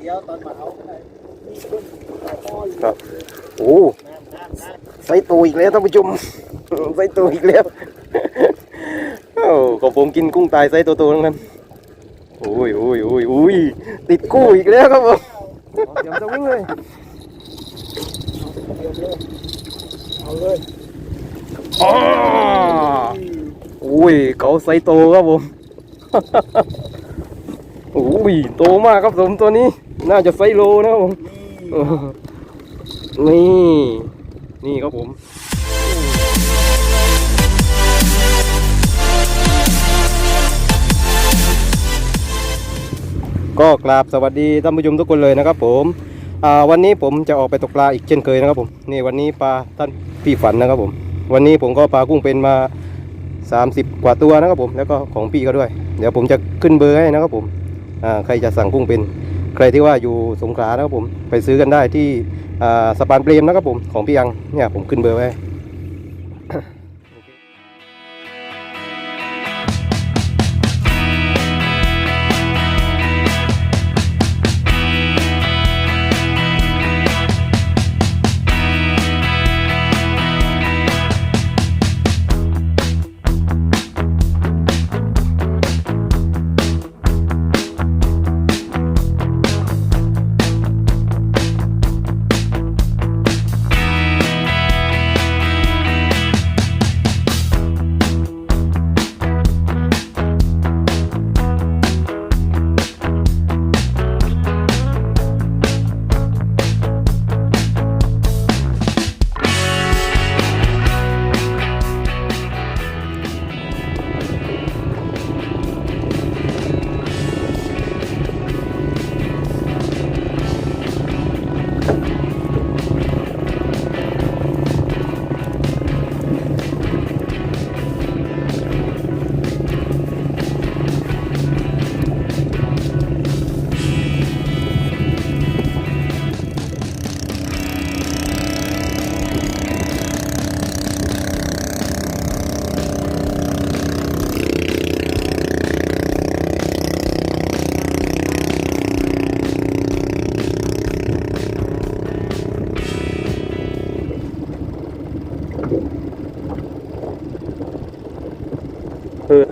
เดี๋ยวตอนมาเอาได้มีคนต่อพ่ออยู่ครับ โอ้น้ำน้ำน้ำไส้ตัวอีกแล้วท่านผู้ชมไส้ตัวอีกแล้วโอ้ของผมกินกุ้งตายไส้ตัวๆทั้งนั้นโอ้ยโอ้ยโอ้ยโอ้ยติดกู้อีกแล้วครับผมเดี๋ยวจะวิ่งเลยเดี๋ยวเลยเอาเลยอ๋อโอ้ยเขาไส้โตครับผมโอ้ยโตมากครับผมตัวนี้ น่าจะไซโลนะครับผมนี่ นี่ครับผมก็กราบสวัสดีท่านผู้ชมทุกคนเลยนะครับผมวันนี้ผมจะออกไปตกปลาอีกเช่นเคยนะครับผมนี่วันนี้ปลาท่านพี่ฝันนะครับผม วันนี้ผมก็ปลากุ้งเป็นมา 30 กว่าตัวนะครับผมแล้วก็ของพี่ก็ด้วย เดี๋ยวผมจะขึ้นเบอร์ให้นะครับผม ใครจะสั่งกุ้งเป็น ใครที่ว่าอยู่สงขลานะครับผมไปซื้อกันได้ที่สะพานเปรมนะครับผมของพี่ยังเนี่ยผมขึ้นเบอร์ไว้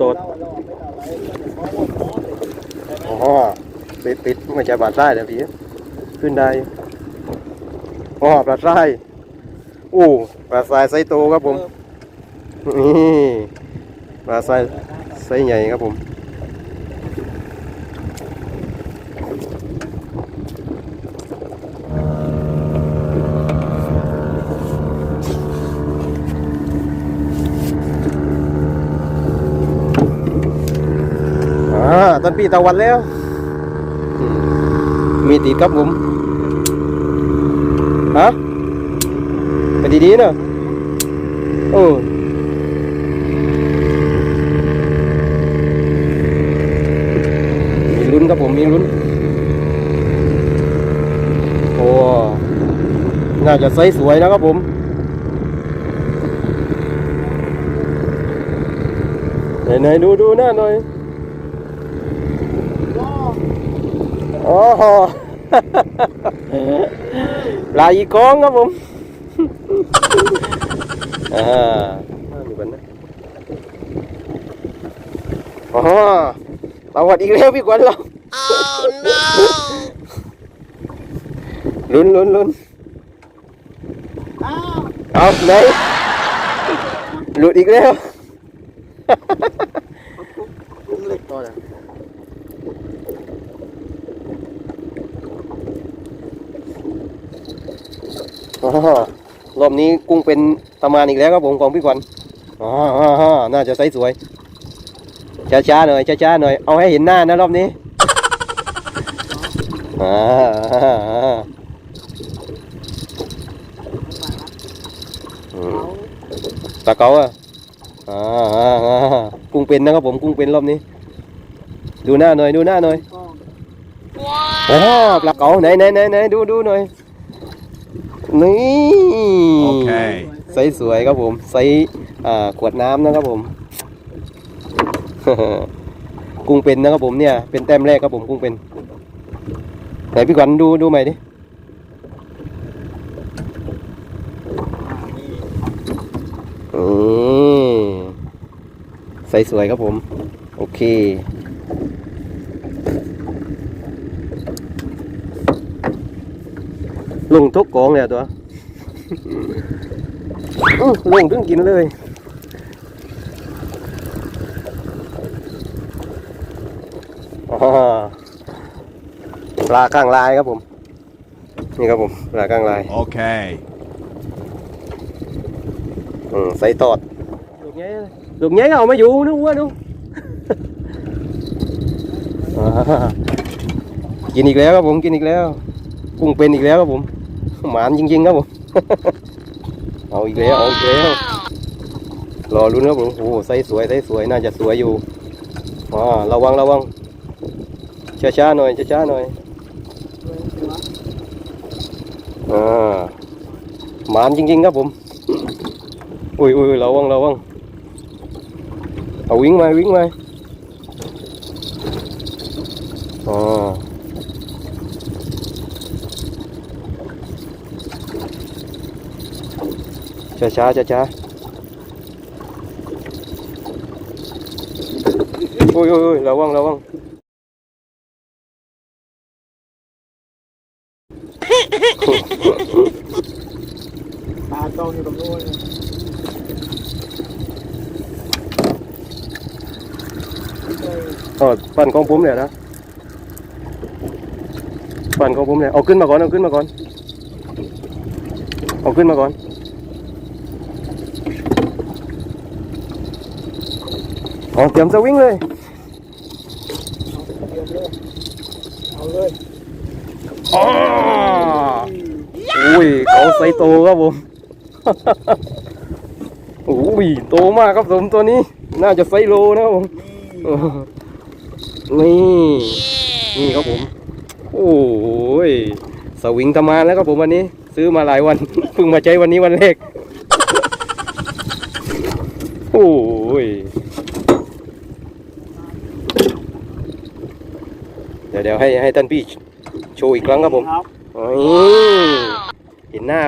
ตัวเราเราไม่เอาอะไรเพราะว่าหมอเลยอ๋อติดปิดไม่ใช่ปลาทรายนะพี่ขึ้นได้อ๋อปลาดไส้โอ้ปลาดไส้ไซส์โตครับผมนี่ปลาดไส้ไซส์ใหญ่ครับผม อ่าต้นปีตะวันแล้วอืมมีติดครับผมฮะไปดีๆเนอะโอ้มีลุ้นครับผมมีลุ้น โอ้น่าจะไซส์สวยนะครับผมไหนๆดูดูหน้าหน่อย โอ้โหปลาอีกองครับผมอ่าดูกันนะอ๋อตาวัดอีกแล้วพี่กวนเราลุ้นลุ้นลุ้นอ้าวเอาไหนหลุดอีกแล้วกุ้งเล็กตัวน่ะ อ๋อ รอบนี้กุ้งเป็นประมาณอีกแล้วครับผมของพี่ขวัญอ๋ออ๋ออ๋อน่าจะไซส์สวยช้าๆหน่อยช้าๆหน่อย เอาให้เห็นหน้านะรอบนี้อ่าอ่าอ่าอืมเอาปลาเก๋าอะอ่าอ่าอ่ากุ้งเป็นนะครับผมกุ้งเป็นรอบนี้ ดูหน้าหน่อยดูหน้าหน่อยกล้องอ๋อปลาเก๋าไหนไหนไหนไหนดูดูหน่อย นี่โอเคไซส์สวยครับผมไซส์อ่าขวดน้ำนะครับผม กุ้งเป็นนะครับผมเนี่ย เป็นแต้มแรกครับผมกุ้งเป็น ไหนพี่ขวัญดูดูใหม่ดิอ่านี่อืมใสสวยครับผม โอเค ลงทุกกองเลยอะตัวอื้อลงถึงกินเลยอ๋อปลาข้างลายครับผม นี่ครับผมปลาข้างลาย Okay. อืมใส่ตอดลูกเงี้ยลูกเงี้ยเอามาอยู่นึกว่าดูอ่ากินอีกแล้วครับผมกินอีกแล้ว กุ้งเป็นอีกแล้วครับผม หมานจริงๆครับผม เอาอีกแล้วเอาอีกแล้วรอรุ้นครับผมโอ้โหไซส์สวยไซส์สวยน่าจะสวยอยู่อ่าระวังระวังช้าๆหน่อยช้าๆหน่อยอ่าหมานจริงๆครับผมอุ้ยอุ้ยระวังระวังเอาวิ่งมาวิ่งมาอ๋อ ช้าช้าช้าช้าโอ้ยอุ้ยอุ้ยระวังระวังปลาจองอยู่ตรงนู้นเอ๋อปั่นของผมเนี่ยนะปั่นของผมเนี่ยเอาขึ้นมาก่อนเอาขึ้นมาก่อนเอาขึ้นมาก่อน เอาเตรียมสวิงเลย เอาเลยอ๋ออุ้ยเขาไซโตครับผมอุ้ยโตมากครับผมตัวนี้ น่าจะไซโลนะครับผมนี่นี่นี่ครับผม โอ้ยสวิงทำงานแล้วครับผมวันนี้ ซื้อมาหลายวันเพิ่งมาใช้วันนี้วันแรกโอ้ย ดี๋ยวเดี๋ยวให้ให้ท่านพี่โชว์อีกครั้งครับผมครับโอ้ยเห็นหน้า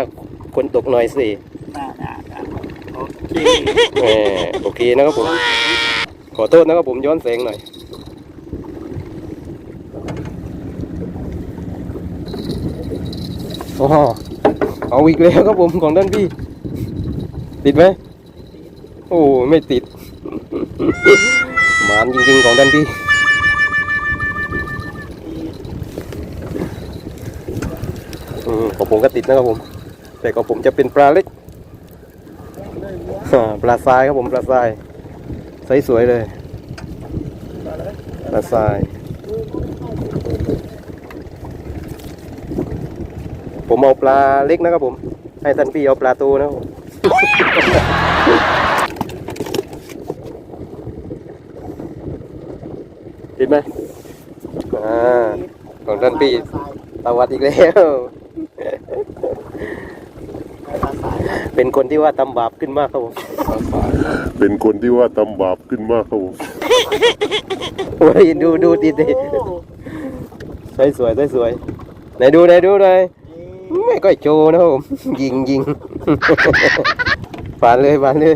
คนตกหน่อยสิน่าน่าน่าโอเคแหมโอเคนะครับผม ขอโทษนะครับผมย้อนแสงหน่อย โอ้โหเอาอีกแล้วครับผมของด้านพี่ ติดไหม โอ้ไม่ติด หมานจริงๆของด้านพี่ อืมของผมก็ติดนะครับผม แต่ของผมจะเป็นปลาเล็กปลาทรายครับผมปลาทรายไซส์สวยเลยปลาทราย ผมเอาปลาเล็กนะครับผม ให้ท่านพี่เอาปลาตูนะครับผมติดไหมอ่าของท่านพี่ตวัดอีกแล้ว ปลาสาย เป็นคนที่ว่าทำบาปขึ้นมากครับผมเป็นคนที่ว่าทำบาปขึ้นมากครับผมโอ้ยดูดูติดดิโอ้ใส่สวยใส่สวยไหนดูไหนดูหน่อยนี่ไม่ค่อยโจนะครับผมยิงยิงฝานเลยฝานเลย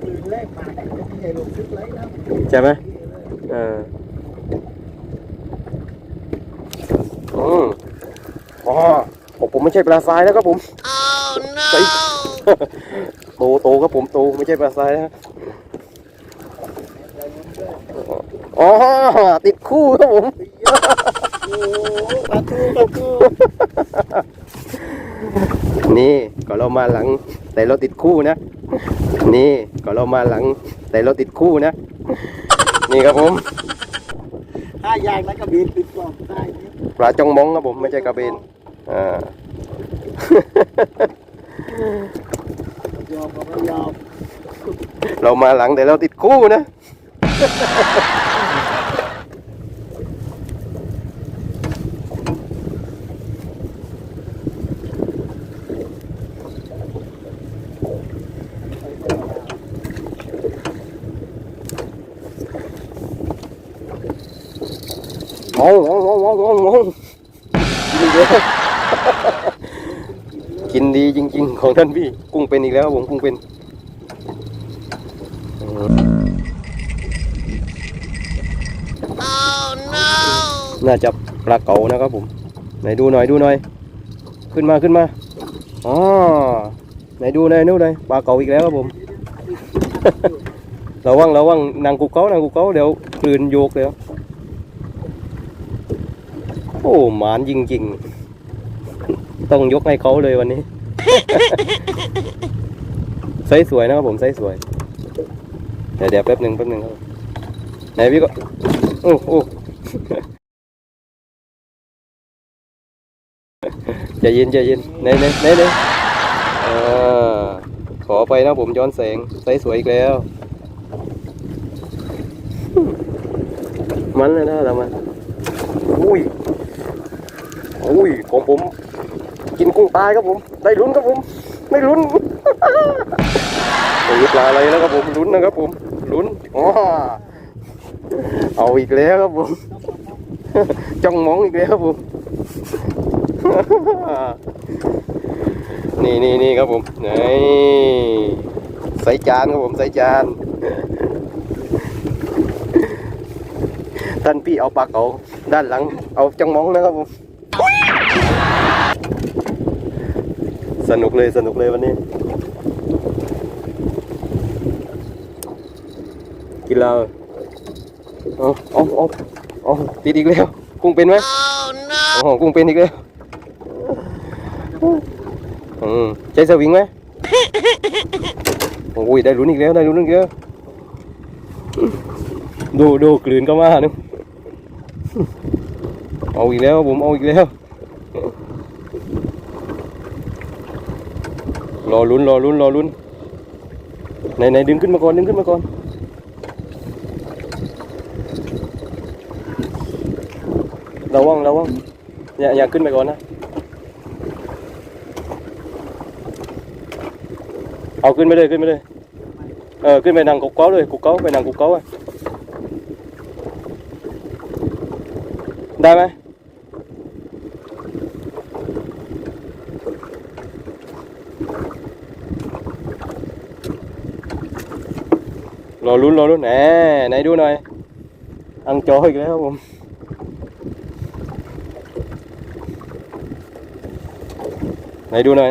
คืนแรกมาเนี่ยไม่ใช่ลงทึกเลยนะใช่ไหมเอออืมอ๋อ ผมผมไม่ใช่ปลาทรายแล้วครับผมใส่โตโตครับผมโตไม่ใช่ปลาทรายนะอ๋อติดคู่ครับผมโอ้ปลาทูปลาทูนี่ก็เรามาหลัง แต่เราติดคู่นะ นี่ก็เรามาหลัง แต่เราติดคู่นะ นี่ครับผมถ้ายางแล้วก็บินปิดกล่องได้นี่ปลาจงมองครับผมไม่ใช่กระเบนอ่า ยอมยอมเรามาหลังแต่เราติดคู่นะ อ๋อ เอาเอาเอาเอาเอาเอากินอีกแล้ว กินดีจ ริง ๆ ของท่านพี่ กุ้งเป็นอีกแล้วครับผมกุ้งเป็นอืมน่าจะปลาเก๋านะครับผม ไหนดูหน่อยดูหน่อย ขึ้นมาขึ้นมาอ๋อไหนดูหน่อยนู่นเลยปลาเก๋าอีกแล้วครับผมระวังระวังนางกุกเขานางกุกเขาเดี๋ยวกลืนโยกเดี๋ยวโอ้หมานจริงๆ ต้องยกให้เขาเลยวันนี้ ไซส์สวยนะครับผมไซส์สวย เดี๋ยวเดี๋ยวแป๊บหนึ่งแป๊บหนึ่งครับไหนพี่ก็โอ้โอ้ใจเย็นใจเย็นไหนไหนไหนไหนขอไปนะผมย้อนแสงไซส์สวยอีกแล้ว มันเลยนะทำไมอุ้ยอุ้ยของผม กินกุ้งตายครับผม ได้ลุ้นครับผม ไม่ลุ้นโอ้ปลาอะไรแล้วครับผมลุ้นนะครับผมลุ้นอ๋อเอาอีกแล้วครับผมจ้องมองอีกแล้วครับผมนี่นี่นี่ครับผมนี่ใส่จานครับผมใส่จานท่านพี่เอาปลาเก๋าด้านหลัง เอาจังมองนะครับผม สนุกเลยสนุกเลยวันนี้ กินแล้วเอาเอาเอาเอาติดอีกแล้วกุ้งเป็นไหมโอ้โหกุ้งเป็นอีกแล้วอืมใช้สวิงไหมโอ้ยได้ลุ้นอีกแล้วได้ลุ้นอีกแล้วดูดูกลืนก็มานึเอาอีกแล้วผมเอาอีกแล้ว รอลุ้นรอลุ้นรอลุ้นไหนไหนดึงขึ้นมาก่อนดึงขึ้นมาก่อนระวังระวังอย่าอย่าขึ้นไปก่อนนะ เอาขึ้นไปเลยขึ้นไปเลยเออขึ้นไปนั่งกุกเก้าเลยกุกเก้าไปนั่งกุกเก้าอะได้ไหม รอลุ้นรอลุ้นแหนไหนดูหน่อย อังจออีกแล้วครับผม ไหนดูหน่อย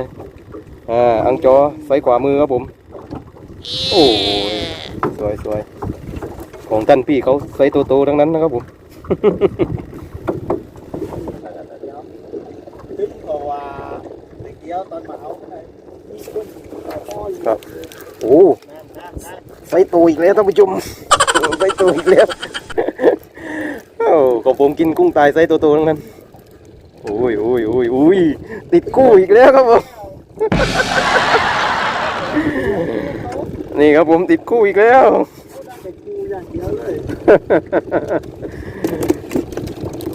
อ่า อังจอไฟขวามือครับผม โอ้ยสวยสวยของท่านพี่เขาไซส์โตๆทั้งนั้นนะครับผม นึกเพราะว่าเด็กเดียวตอนมาเอาไปมีคนเอาพ่ออยู่ ครับ โอ้ นั่นนั่นนั่น ไซส์โต อีกแล้วท่านผู้ชมไซส์โตอีกแล้วโอ้ของผมกินกุ้งตายไซส์โตๆทั้งนั้นโอ้ยโอ้ยโอ้ยโอ้ยติดกู้อีกแล้วครับผมนี่ครับผมติดกู้อีกแล้ว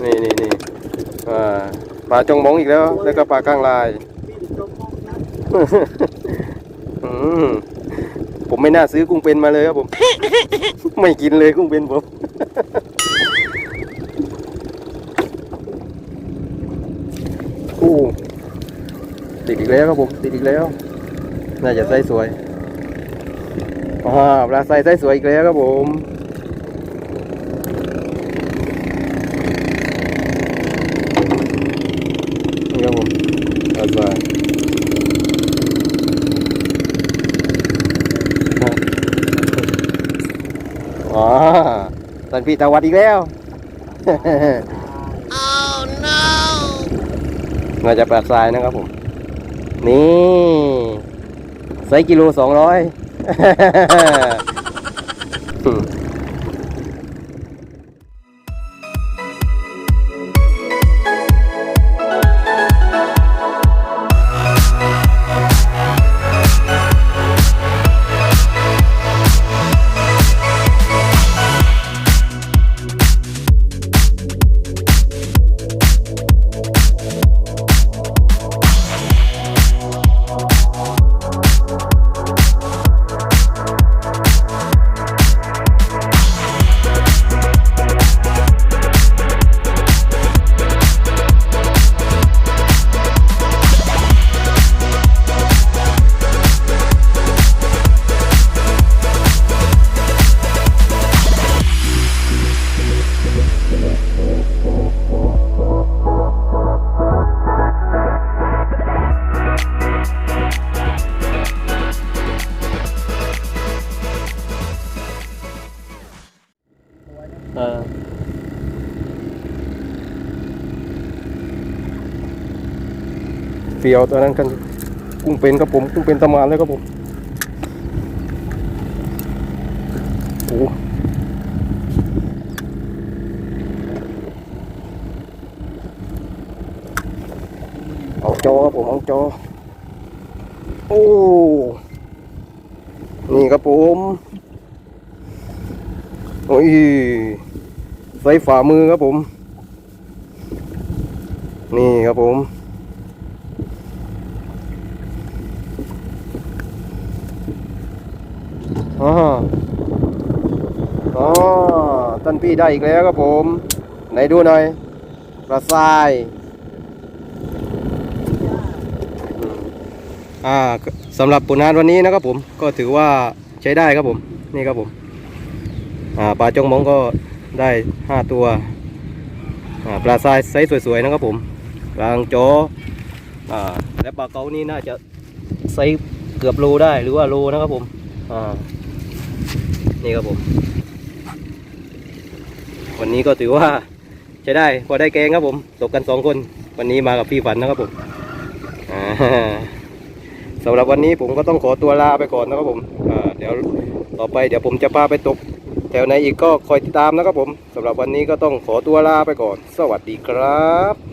นี่นี่นี่ปลาจงมองอีกแล้ว แล้วก็ปลาก้างลายองนะอืม ผมไม่น่าซื้อกุ้งเป็นมาเลยครับผม ไม่กินเลยกุ้งเป็นผม โอ้ติดอีกแล้วครับผม ติดอีกแล้ว น่าจะไส้สวยอ่าปลาไส้ไส้สวยอีกแล้วครับผม นี่ครับผมปลาไส้อ๋อท่า นพี่ตาวัดอีกแล้วน่าจะปลาทรายนะครับผม นี่ไซส์กิโลสองร้อย เออเปียวตอนนั้นกันกุ้งเป็นครับผมกุ้งเป็นตะมานแลยครับผมโอ้เอาจอครับผมเอาจอโอ้นี่ครับผม อ้ยใส่ฝ่ามือครับผม นี่ครับผม อ๋ออ๋อท่านพี่ได้อีกแล้วครับผม ไหนดูหน่อยปลาทราย อ่าสำหรับผลงานวันนี้นะครับผม ก็ถือว่าใช้ได้ครับผม นี่ครับผม ปลาจงมองก็ได้ห้าตัวปลาทรายไซส์สวยๆนะครับผมกลางโจออและปลาเกานี่น่าจะไซส์เกือบโลได้หรือว่าโลนะครับผมอ่านี่ครับผม วันนี้ก็ถือว่าใช้ได้พอได้แกงครับผมตกกันสองคน วันนี้มากับพี่ฝันนะครับผมอ่าสำหรับวันนี้ผมก็ต้องขอตัวลาไปก่อนนะครับผมอ่าเดี๋ยวต่อไปเดี๋ยวผมจะพาไปตก แถวไหนอีกก็คอยติดตามนะครับผมสำหรับวันนี้ก็ต้องขอตัวลาไปก่อน สวัสดีครับ